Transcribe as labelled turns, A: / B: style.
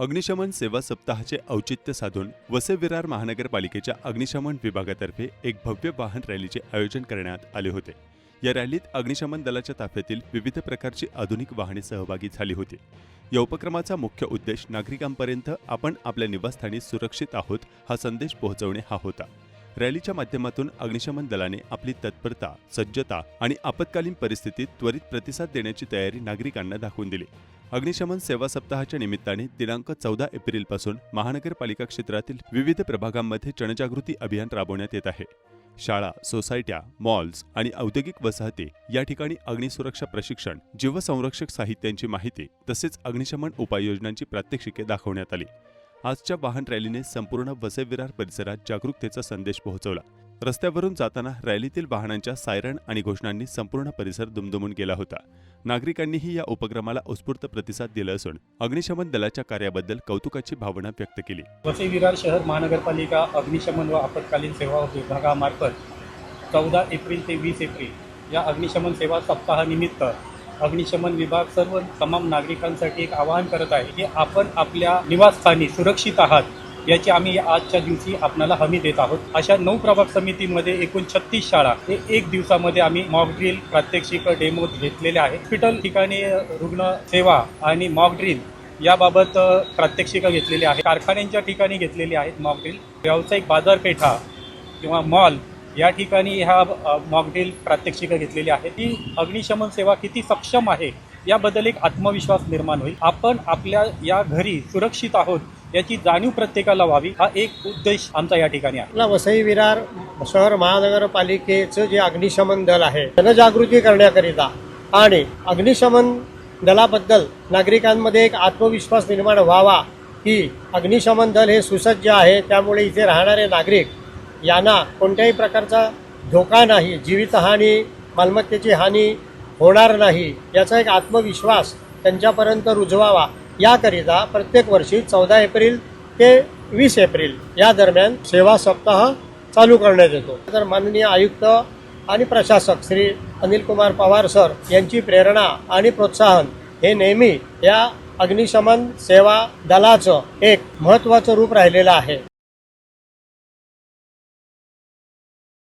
A: अग्निशमन सेवा सप्ताहाचे औचित्य साधून वसे विरार महानगरपालिकेच्या अग्निशमन विभागातर्फे एक भव्य वाहन रॅलीचे आयोजन करण्यात आले होते. या रॅलीत अग्निशमन दलाच्या ताफ्यातील विविध प्रकारची आधुनिक वाहने सहभागी झाली होती. या उपक्रमाचा मुख्य उद्देश नागरिकांपर्यंत आपण आपल्या निवासस्थानी सुरक्षित आहोत हा संदेश पोहोचवणे हा होता. रॅलीच्या माध्यमातून अग्निशमन दलाने आपली तत्परता सज्जता आणि आपत्कालीन परिस्थितीत त्वरित प्रतिसाद देण्याची तयारी नागरिकांना दाखवून दिली. अग्निशमन सेवा सप्ताहाच्या निमित्ताने दिनांक चौदा एप्रिलपासून महानगरपालिका क्षेत्रातील विविध प्रभागांमध्ये जनजागृती अभियान राबवण्यात येत आहे. शाळा सोसायट्या मॉल्स आणि औद्योगिक वसाहती या ठिकाणी अग्निसुरक्षा प्रशिक्षण जीवसंरक्षक साहित्यांची माहिती तसेच अग्निशमन उपाययोजनांची प्रात्यक्षिके दाखवण्यात आली. आजच्या वाहन रॅलीने संपूर्ण वसेविरार परिसरात जागरूकतेचा संदेश पोहोचवला. रस्त्यावरून जाताना रॅलीतील वाहनांच्या सायरन आणि घोषणांनी संपूर्ण परिसर दुमदुमून गेला होता. नागरिकांनीही या उपक्रमाला उत्स्फूर्त प्रतिसाद दिला असून अग्निशमन दलाच्या कार्याबद्दल कौतुकाची भावना व्यक्त केली.
B: वसई विरार शहर महानगरपालिका अग्निशमन व आपत्कालीन सेवा विभागामार्फत चौदा एप्रिल ते वीस एप्रिल या अग्निशमन सेवा सप्ताहानिमित्त अग्निशमन विभाग सर्व तमाम नागरिकांसाठी एक आवाहन करत आहे की आपण आपल्या निवासस्थानी सुरक्षित आहात. याची आम्ही आजच्या दिवशी आपल्याला हमी देत आहोत. अशा नऊ प्रभाग समितीमध्ये एकूण छत्तीस शाळा हे एक दिवसामध्ये आम्ही मॉकड्रिल प्रात्यक्षिक डेमो घेतलेले आहे हॉस्पिटल ठिकाणी रुग्ण सेवा आणि मॉकड्रिल याबाबत अ, प्रात्यक्षिकं घेतलेली आहे कारखान्यांच्या ठिकाणी घेतलेली आहेत मॉकड्रिल व्यावसायिक बाजारपेठा किंवा मॉल या ठिकाणी ह्या मॉकड्रिल प्रात्यक्षिकं घेतलेली आहे ती अग्निशमन सेवा किती सक्षम आहे याबद्दल एक आत्मविश्वास निर्माण होईल. आपण आपल्या या घरी सुरक्षित आहोत. याची जाणीव प्रत्येकाला व्हावी हा एक उद्देश आमचा या ठिकाणी आहे.
C: आपला वसई विरार शहर महानगरपालिकेचं जे अग्निशमन दल आहे जनजागृती करण्याकरिता आणि अग्निशमन दलाबद्दल नागरिकांमध्ये एक आत्मविश्वास निर्माण व्हावा की अग्निशमन दल हे सुसज्ज आहे त्यामुळे इथे राहणारे नागरिक यांना कोणत्याही प्रकारचा धोका नाही जीवितहानी मालमत्तेची हानी होणार नाही याचा एक आत्मविश्वास त्यांच्यापर्यंत रुजवावा याकरिता प्रत्येक वर्षी चौदा एप्रिल ते वीस एप्रिल या दरम्यान सेवा सप्ताह चालू करण्यात येतो. तर माननीय आयुक्त आणि प्रशासक श्री अनिल कुमार पवार सर यांची प्रेरणा आणि प्रोत्साहन हे नेहमी या अग्निशमन सेवा दलाचं एक महत्त्वाचं रूप राहिलेलं आहे.